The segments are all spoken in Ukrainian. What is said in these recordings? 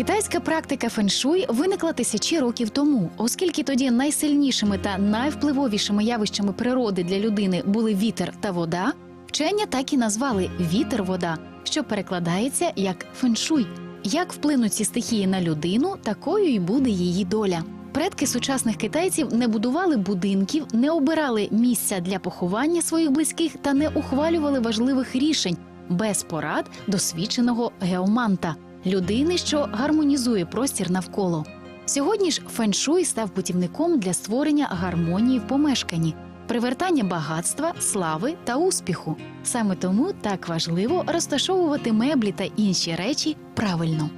Китайська практика феншуй виникла тисячі років тому, оскільки тоді найсильнішими та найвпливовішими явищами природи для людини були вітер та вода. Вчення так і назвали вітер-вода, що перекладається як феншуй. Як вплинуть ці стихії на людину, такою й буде її доля. Предки сучасних китайців не будували будинків, не обирали місця для поховання своїх близьких та не ухвалювали важливих рішень без порад досвідченого геоманта людини, що гармонізує простір навколо. Сьогодні ж феншуй став путівником для створення гармонії в помешканні, привертання багатства, слави та успіху. Саме тому так важливо розташовувати меблі та інші речі правильно.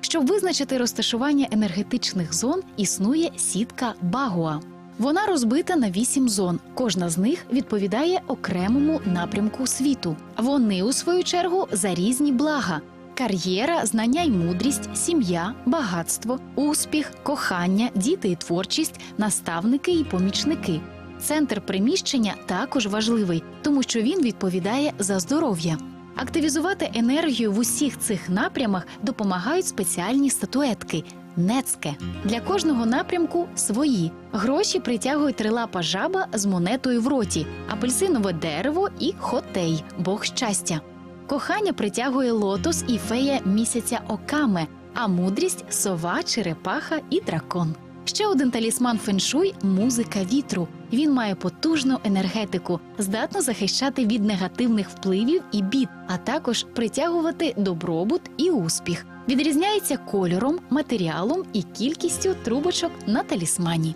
Щоб визначити розташування енергетичних зон, існує сітка Багуа. Вона розбита на вісім зон. Кожна з них відповідає окремому напрямку світу. Вони, у свою чергу, за різні блага: кар'єра, знання й мудрість, сім'я, багатство, успіх, кохання, діти і творчість, наставники і помічники. Центр приміщення також важливий, тому що він відповідає за здоров'я. Активізувати енергію в усіх цих напрямах допомагають спеціальні статуетки. Нецке для кожного напрямку свої гроші притягують трилапа жаба з монетою в роті, апельсинове дерево і хотей, бог щастя. Кохання притягує лотос і фея місяця Окаме, а мудрість сова, черепаха і дракон. Ще один талісман феншуй музика вітру. Він має потужну енергетику, здатно захищати від негативних впливів і бід, а також притягувати добробут і успіх. Відрізняється кольором, матеріалом і кількістю трубочок на талісмані.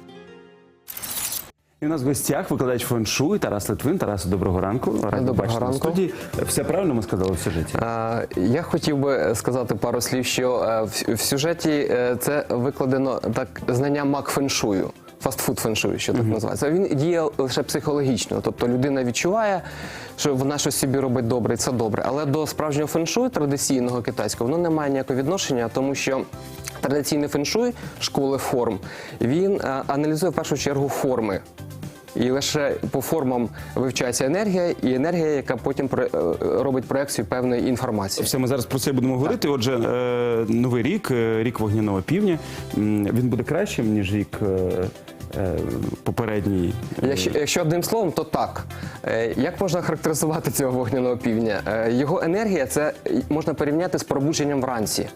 І у нас в гостях викладач феншуй Тарас Литвин. Тарас, доброго ранку. Раді Доброго ранку. студії. Все правильно ми сказали в сюжеті? Е, Я хотів би сказати пару слів, що е, в- в сюжеті е, це викладено так знання мак феншую. Фастфуд феншую, що так називається. Він діє лише психологічно, тобто людина відчуває, що вона щось собі робить добре, і це добре. Але до справжнього феншую традиційного китайського воно не має ніякого відношення, тому що традиційний феншуй школи форм він е, аналізує в першу чергу форми. І лише по формам вивчається енергія, і енергія, яка потім е, робить проекцію певної інформації. Все, ми зараз про це будемо говорити. Отже, е, новий рік, е, рік вогняного півня. Він буде кращим, ніж рік попередній. Якщо, якщо одним словом, то так. Як можна характеризувати цього вогняного півня? Його енергія це можна порівняти з пробудженням вранці.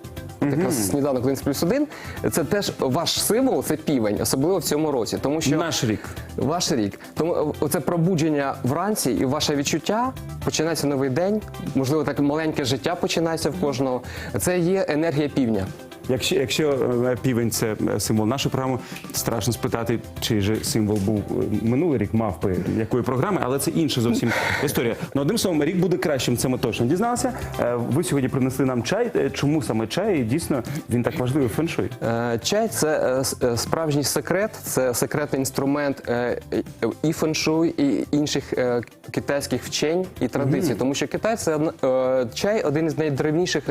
От Якраз сніданок 1 плюс 1 це теж ваш символ, це півень, особливо в цьому році. Тому що Наш рік. Ваш рік. Тому е, це пробудження вранці і ваше відчуття, починається новий день, можливо, так маленьке життя починається в кожного. Це є енергія півня. Якщо, якщо е, півень це е, символ нашої програми, страшно спитати, чий же символ був е, минулий рік мавпи якої програми, але це інша зовсім історія. Ну, одним словом, рік буде кращим, це ми точно дізналися. Ви сьогодні принесли нам чай. Чому саме чай? І дійсно він так важливий феншуй. Чай це справжній секрет, це секретний інструмент і феншуй, і інших китайських вчень і традицій. Тому що Китай це чай один із найдревніших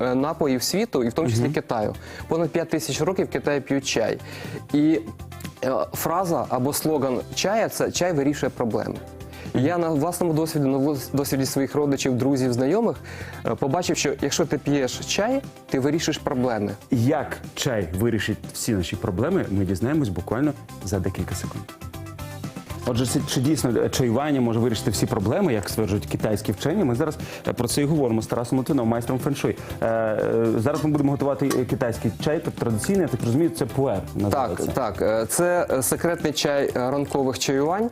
напоїв світу, і в тому числі Китаю. Понад 5 тисяч років в Китаї п'ють чай. І е, фраза або слоган чая це чай вирішує проблеми. Я на власному досвіді, на досвіді своїх родичів, друзів, знайомих е, побачив, що якщо ти п'єш чай, ти вирішуєш проблеми. Як чай вирішить всі наші проблеми, ми дізнаємось буквально за декілька секунд. Отже, чи- дійсно чаювання може вирішити всі проблеми, як стверджують китайські вчені? Ми зараз е, про це і говоримо з Тарасом Лутином, майстром феншуй. Е, е, Зараз ми будемо готувати е, китайський чай, тобто традиційний, я так розумію, це пуер. Називається. так. так. Це е, секретний чай е, ранкових чаювань.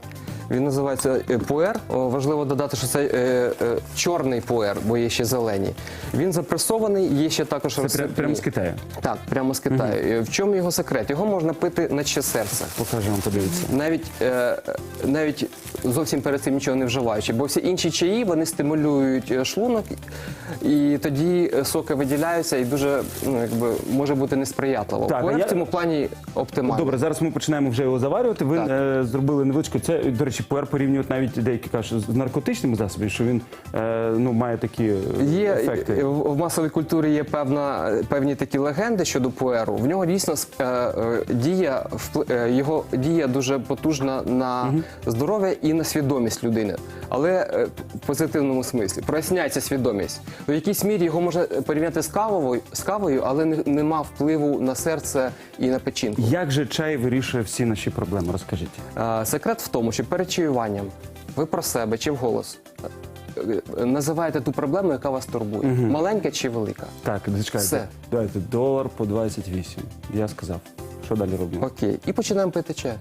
Він називається е, пуер. Важливо додати, що це е, е, чорний пуер, бо є ще зелені. Він запресований, є ще також Це пря- прямо з Китаю. Так, прямо з Китаю. Е, В чому його секрет? Його можна пити наче серце. Покажемо, подивіться. Навіть, е, навіть зовсім перед цим нічого не вживаючи, бо всі інші чаї вони стимулюють е, шлунок, і тоді е, соки виділяються, і дуже ну, якби, може бути несприятливо. Так, а Пуер я- в цьому плані оптимальний. Добре, зараз ми починаємо вже його заварювати. Ви Так. е, зробили невеличку. Це, до речі, речі, пуер порівнюють навіть деякі кажуть з наркотичними засобами, що він е, ну, має такі е, Є ефекти. е, в в масовій культурі є певна певні такі легенди щодо пуеру. В нього дійсно е, е, дія е, його дія дуже потужна на здоров'я і на свідомість людини, але е, в позитивному смислі проясняється свідомість. В якійсь мірі його можна порівняти з кавою, з кавою, але не, нема впливу на серце і на печінку. Як же чай вирішує всі наші проблеми? Розкажіть. Е, Секрет в тому, що перед чаюванням ви про себе чи вголос е, називаєте ту проблему, яка вас турбує. Маленька чи велика? Так, зачекайте. Все. Давайте долар по 28. Я сказав. Що далі робимо? Окей. І починаємо пити чай.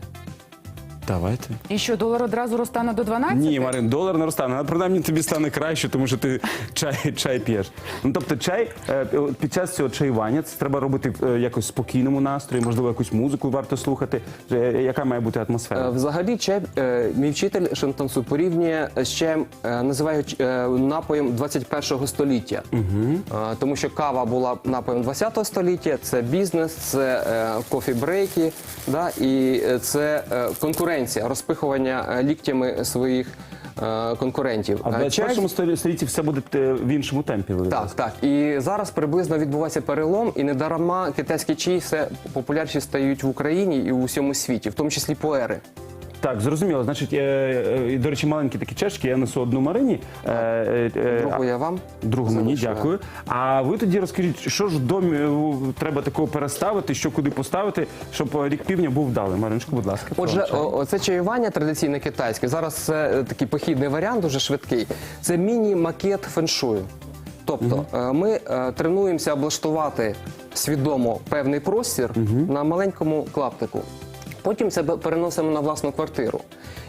Давайте. І що, долар одразу розтане до 12? Ні, Марин, долар не розтане, але принаймні тобі стане краще, тому що ти чай, чай п'єш. Ну тобто, чай е, під час цього чаювання це треба робити в е, якось спокійному настрої, можливо, якусь музику варто слухати. Е, Яка має бути Е, атмосфера? Взагалі, чай, е, мій вчитель Шантансу порівнює з чаєм, е, називає е, напоєм 21-го століття. Е, Тому що кава була напоєм 20 століття, це бізнес, це е, кофі-брейки, да, і е, це е, конкуренція, розпихування е, ліктями своїх е, конкурентів. А в Е, чай- 21 столітті все буде в іншому темпі. Так, так. І зараз приблизно відбувається перелом, і недарма китайські чаї все популярніші стають в Україні і у всьому світі, в тому числі поери. Так, зрозуміло. Значить, е, е, до речі, маленькі такі чашки, я несу одну Марині. е, е, е, Другу я вам. Другу мені, залишаю. дякую. А ви тоді розкажіть, що ж в домі е, треба такого переставити, що куди поставити, щоб е, рік півня був вдалий. Мариночку, будь ласка. Отже, вам чай. о- оце чаювання традиційне китайське. Зараз це е, такий похідний варіант, дуже швидкий. Це міні-макет феншую. Тобто е, ми е, тренуємося облаштувати свідомо певний простір на маленькому клаптику. Потім це переносимо на власну квартиру.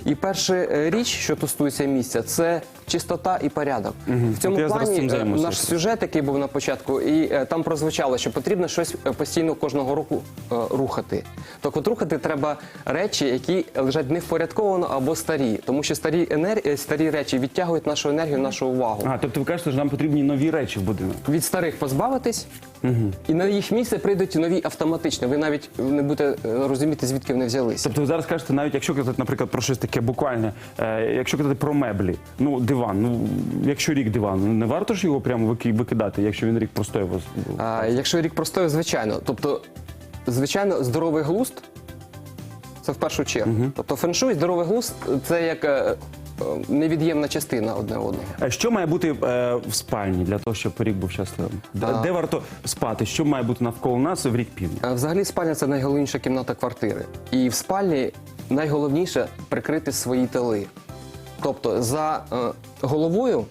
І перша е, річ, що стосується місця, це чистота і порядок. В цьому От я зараз плані цим е, займуся наш сюжет, який був на початку, і е, там прозвучало, що потрібно щось е, постійно кожного року е, рухати. Так от рухати треба речі, які лежать невпорядковано або старі, тому що старі енер... е, старі речі відтягують нашу енергію, нашу увагу. А, тобто ви кажете, що нам потрібні нові речі в будинок. Від старих позбавитись, і на їх місце прийдуть нові автоматично. Ви навіть не будете е, розуміти, звідки вони взялися. Тобто ви зараз кажете, навіть якщо казати, наприклад, про щось таке буквальне, е, якщо казати про меблі, ну диван, ну якщо рік диван, не варто ж його прямо викидати, якщо він рік А, якщо рік простою, звичайно. Тобто, звичайно, здоровий глузд це в першу чергу. Тобто феншуй, здоровий глузд це як е, е, невід'ємна частина одне одного. Е, Що має бути е, в спальні для того, щоб рік був щасливим? Де, А. де варто спати? Що має бути навколо нас в рік півдня? Взагалі, спальня це найголовніша кімната квартири. І в спальні найголовніше прикрити свої тили. Тобто, за е, головою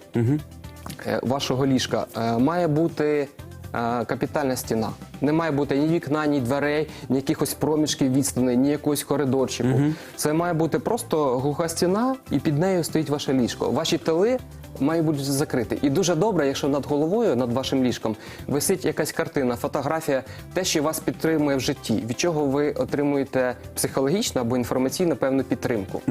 е, вашого ліжка е, має бути е, капітальна стіна. Не має бути ні вікна, ні дверей, ні якихось проміжків відстані, ні якогось коридорчику. Це має бути просто глуха стіна, і під нею стоїть ваше ліжко. Ваші тили мають бути закриті. І дуже добре, якщо над головою, над вашим ліжком, висить якась картина, фотографія, те, що вас підтримує в житті, від чого ви отримуєте психологічну або інформаційну певну підтримку.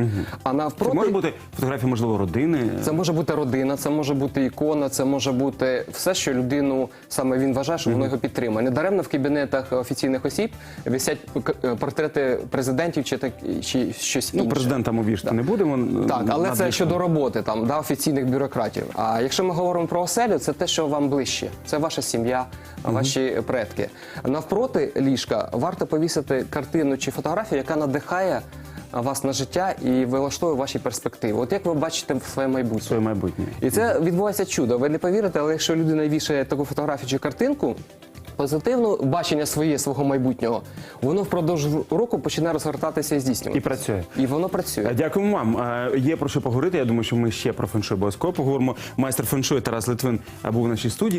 А Це навпроти може бути фотографія, можливо, родини. це може бути родина, це може бути ікона, це може бути все, що людину саме він вважає, що воно його підтримує. Недаремно в кабінетах офіційних осіб висять е, портрети президентів чи так чи щось Ну, інше. президентам обіжти не будемо. Так, але це щодо роботи там да, офіційних бюрократів. А якщо ми говоримо про оселю, це те, що вам ближче. Це ваша сім'я, ваші предки. Навпроти ліжка варто повісити картину чи фотографію, яка надихає вас на життя і вилаштовує ваші перспективи. От як ви бачите в своє майбутнє. своє майбутнє. І це відбувається чудо. Ви не повірите, але якщо людина вішає таку фотографію чи картинку. Позитивне бачення своє свого майбутнього, воно впродовж року починає розгортатися і І працює. І воно працює. Е, Дякуємо вам. Е, Є про що поговорити. Я думаю, що ми ще про феншуй обов'язково поговоримо. Майстер феншуй Тарас Литвин е, був в нашій студії.